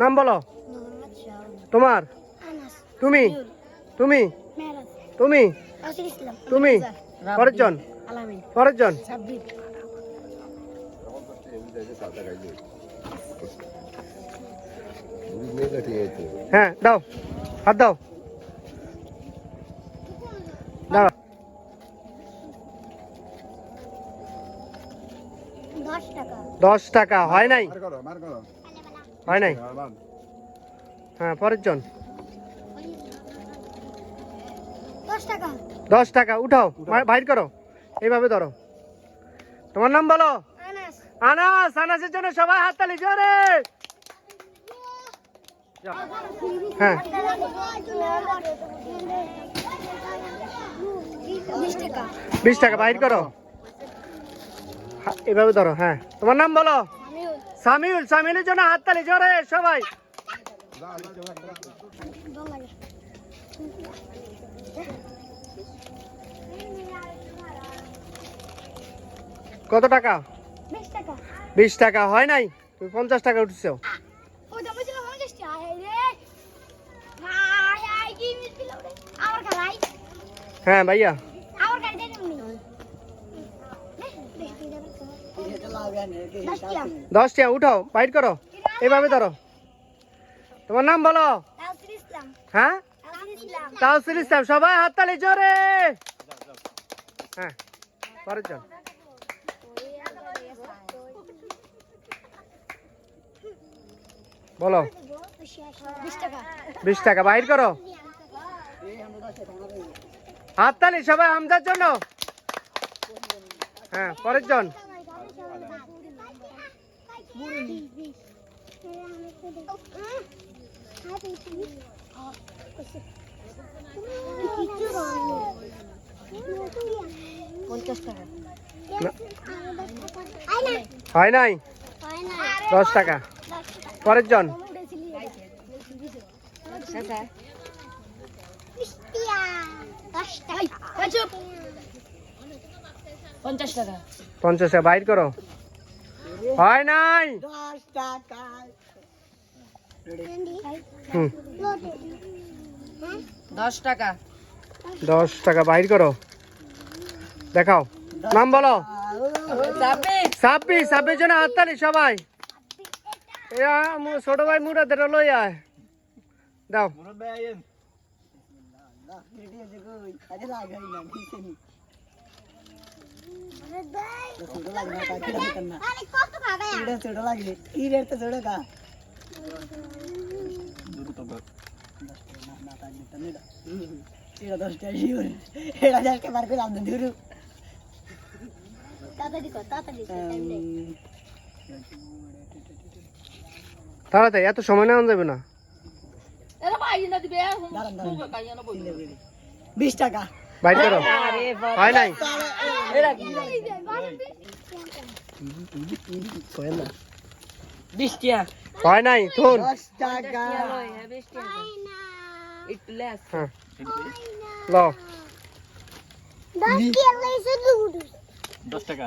নাম বলো। তোমার? তুমি? তুমি? তুমি? তুমি? পরের জন আলামিন। পরের জন সাব্বির। হ্যাঁ দাও। হাত দাও। দাঁড়া দশ টাকা। হয় নাই? হয় নাই? হ্যাঁ, পরের জন। দশ টাকা। উঠাও বাইর করো। এইভাবে ধরো। তোমার নাম বলো? আনাস। আনাস আনাসের জন্য সবাই হাততালি জোরে। হ্যাঁ। বিশ টাকা। বাইর করো। এভাবে ধরো হ্যাঁ। তোমার নাম বলো? সামিউল, সামিউলের জন্য হাততালি, জোরে সবাই। কত টাকা? বিশ টাকা, হয় নাই? তুমি পঞ্চাশ টাকা উঠছো। হ্যাঁ দামে দশ টাকা দশ টাকা উঠাও বাইর করো। এইভাবে ধরো। তোমার নাম বলো? হ্যাঁ? তাওসির ইসলাম সবাই হাততালি জোরে! হ্যাঁ পরের জন বলো। বিশ টাকা। বিশ টাকা বাইর করো। হাততালি সবাই হামজার জন্য। হ্যাঁ পরের জন। পঞ্চাশ টাকা হয় নাই? দশ টাকা। পরের জন। পঞ্চাশ টাকা। পঞ্চাশ টাকা। বাইর করো। হয় নাই হুম দশ টাকা দশ টাকা বাইর করো দেখাও নাম বলো ছাব্বিশ ছাব্বিশ জন হাততালি সবাই এয়া মু ছোট ভাই মুরা ধরে লই আয় দাও তাড়াতাড়ি এত সময় নেওয়া যাবে না। বিশ টাকা। বাইর করো। হয় নাই? হয় নাই? হ্যাঁ। ল। দশ টাকা